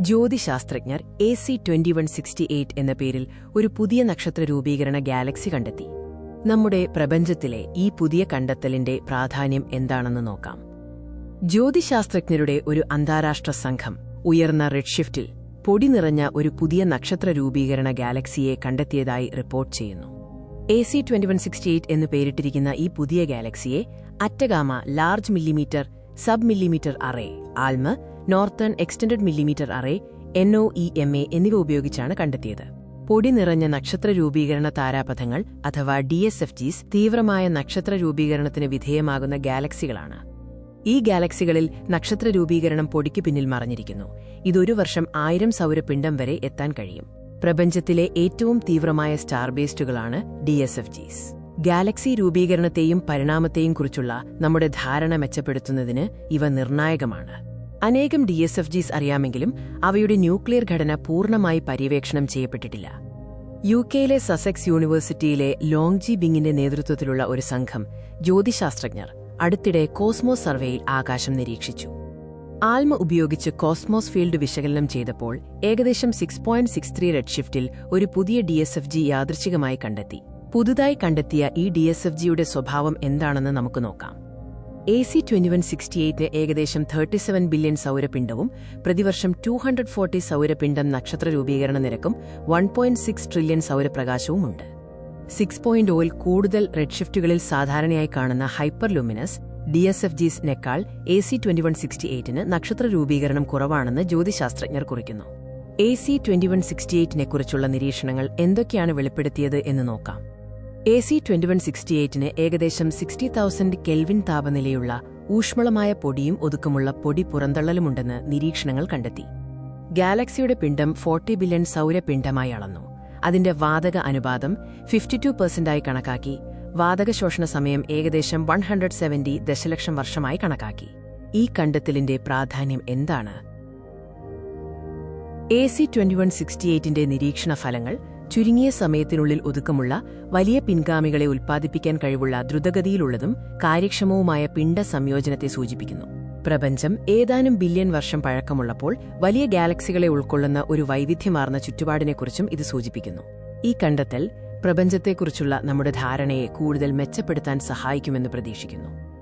ജ്യോതിശാസ്ത്രജ്ഞർ A C twenty one sixty eight എന്ന പേരിൽ ഒരു പുതിയ നക്ഷത്ര രൂപീകരണ ഗാലക്സി കണ്ടെത്തി. നമ്മുടെ പ്രപഞ്ചത്തിലെ ഈ പുതിയ കണ്ടെത്തലിന്റെ പ്രാധാന്യം എന്താണെന്ന് നോക്കാം. ജ്യോതിശാസ്ത്രജ്ഞരുടെ ഒരു അന്താരാഷ്ട്ര സംഘം ഉയർന്ന റെഡ്ഷിഫ്റ്റിൽ പൊടി നിറഞ്ഞ ഒരു പുതിയ നക്ഷത്ര രൂപീകരണ ഗാലക്സിയെ കണ്ടെത്തിയതായി റിപ്പോർട്ട് ചെയ്യുന്നു. A C twenty one sixty eight എന്ന് പേരിട്ടിരിക്കുന്ന ഈ പുതിയ ഗാലക്സിയെ Atacama large millimetre sub millimetre array ALMA northern extended millimetre array N O E M A എന്നിവ ഉപയോഗിച്ചാണ് കണ്ടെത്തിയത്. പൊടി നിറഞ്ഞ നക്ഷത്ര രൂപീകരണ താരാപഥങ്ങൾ അഥവാ ഡി എസ് എഫ് ജീസ് തീവ്രമായ നക്ഷത്ര രൂപീകരണത്തിന് വിധേയമാകുന്ന ഗാലക്സികളാണ്. ഈ ഗാലക്സികളിൽ നക്ഷത്ര രൂപീകരണം പൊടിക്ക് പിന്നിൽ മറഞ്ഞിരിക്കുന്നു. ഇതൊരു വർഷം ആയിരം സൗരപിണ്ഡം വരെ എത്താൻ കഴിയും. പ്രപഞ്ചത്തിലെ ഏറ്റവും തീവ്രമായ star ബേസ്റ്റുകളാണ് D S F Gs. Galaxy രൂപീകരണത്തെയും പരിണാമത്തെയും കുറിച്ചുള്ള നമ്മുടെ ധാരണ മെച്ചപ്പെടുത്തുന്നതിന് ഇവ നിർണായകമാണ്. അനേകം ഡി എസ് എഫ് ജീസ് അറിയാമെങ്കിലും അവയുടെ ന്യൂക്ലിയർ ഘടന പൂർണമായി പര്യവേക്ഷണം ചെയ്യപ്പെട്ടിട്ടില്ല. യു കെയിലെ സസെക്സ് യൂണിവേഴ്സിറ്റിയിലെ ലോങ്ജി ബിങ്ങിന്റെ നേതൃത്വത്തിലുള്ള ഒരു സംഘം ജ്യോതിശാസ്ത്രജ്ഞർ അടുത്തിടെ കോസ്മോസ് സർവേയിൽ ആകാശം നിരീക്ഷിച്ചു. ആൽമ ഉപയോഗിച്ച് കോസ്മോസ് ഫീൽഡ് വിശകലനം ചെയ്തപ്പോൾ ഏകദേശം six point six three red ഷിഫ്റ്റിൽ ഒരു പുതിയ ഡി എസ് എഫ് ജി യാദൃച്ഛികമായി കണ്ടെത്തി. പുതുതായി കണ്ടെത്തിയ ഈ ഡി എസ് എഫ് ജിയുടെ സ്വഭാവം എന്താണെന്ന് നമുക്ക് നോക്കാം. A C twenty one sixty എയ്റ്റിന് ഏകദേശം തേർട്ടി സെവൻ ബില്യൺ സൗരപിണ്ഡവും പ്രതിവർഷം ടു ഹൺഡ്രഡ് ഫോർട്ടി സൗരപിണ്ഡം നക്ഷത്ര രൂപീകരണ നിരക്കും വൺ പോയിന്റ് സിക്സ് ട്രില്യൺ സൗരപ്രകാശവുമുണ്ട്. സിക്സ് പോയിന്റ് ഓയിൽ കൂടുതൽ റെഡ് ഷിഫ്റ്റുകളിൽ സാധാരണയായി കാണുന്ന hyper luminous D S F ജിസിനേക്കാൾ A C twenty one sixty എയ്റ്റിന് നക്ഷത്ര രൂപീകരണം കുറവാണെന്ന് ജ്യോതിശാസ്ത്രജ്ഞർ കുറിക്കുന്നു. A C twenty one sixty എയ്റ്റിനെക്കുറിച്ചുള്ള നിരീക്ഷണങ്ങൾ എന്തൊക്കെയാണ് വെളിപ്പെടുത്തിയത് എന്ന് നോക്കാം. A C twenty one sixty എയ്റ്റിന് ഏകദേശം സിക്സ്റ്റി തൗസൻഡ് കെൽവിൻ താപനിലയുള്ള ഊഷ്മളമായ പൊടിയും ഒതുക്കമുള്ള പൊടി പുറന്തള്ളലുമുണ്ടെന്ന് നിരീക്ഷണങ്ങൾ കണ്ടെത്തി. ഗാലക്സിയുടെ പിണ്ഡം ഫോർട്ടി ബില്യൺ സൗരപിണ്ഡമായി അളന്നു. അതിന്റെ വാതക അനുപാതം ഫിഫ്റ്റി ടു പെർസെന്റായി കണക്കാക്കി. വാതക ശോഷണ സമയം ഏകദേശം വൺ ഹൺഡ്രഡ് സെവന്റി ദശലക്ഷം വർഷമായി കണക്കാക്കി. ഈ കണ്ടെത്തലിന്റെ പ്രാധാന്യം എന്താണ്? A C twenty one sixty എയ്റ്റിന്റെ നിരീക്ഷണ ഫലങ്ങൾ ചുരുങ്ങിയ സമയത്തിനുള്ളിൽ ഒതുക്കമുള്ള വലിയ പിൻഗാമികളെ ഉൽപ്പാദിപ്പിക്കാൻ കഴിവുള്ള ദ്രുതഗതിയിലുള്ളതും കാര്യക്ഷമവുമായ പിണ്ട സംയോജനത്തെ സൂചിപ്പിക്കുന്നു. പ്രപഞ്ചം ഏതാനും ബില്യൺ വർഷം പഴക്കമുള്ളപ്പോൾ വലിയ ഗാലക്സികളെ ഉൾക്കൊള്ളുന്ന ഒരു വൈവിധ്യമാർന്ന ചുറ്റുപാടിനെക്കുറിച്ചും ഇത് സൂചിപ്പിക്കുന്നു. ഈ കണ്ടെത്തൽ പ്രപഞ്ചത്തെക്കുറിച്ചുള്ള നമ്മുടെ ധാരണയെ കൂടുതൽ മെച്ചപ്പെടുത്താൻ സഹായിക്കുമെന്ന് പ്രതീക്ഷിക്കുന്നു.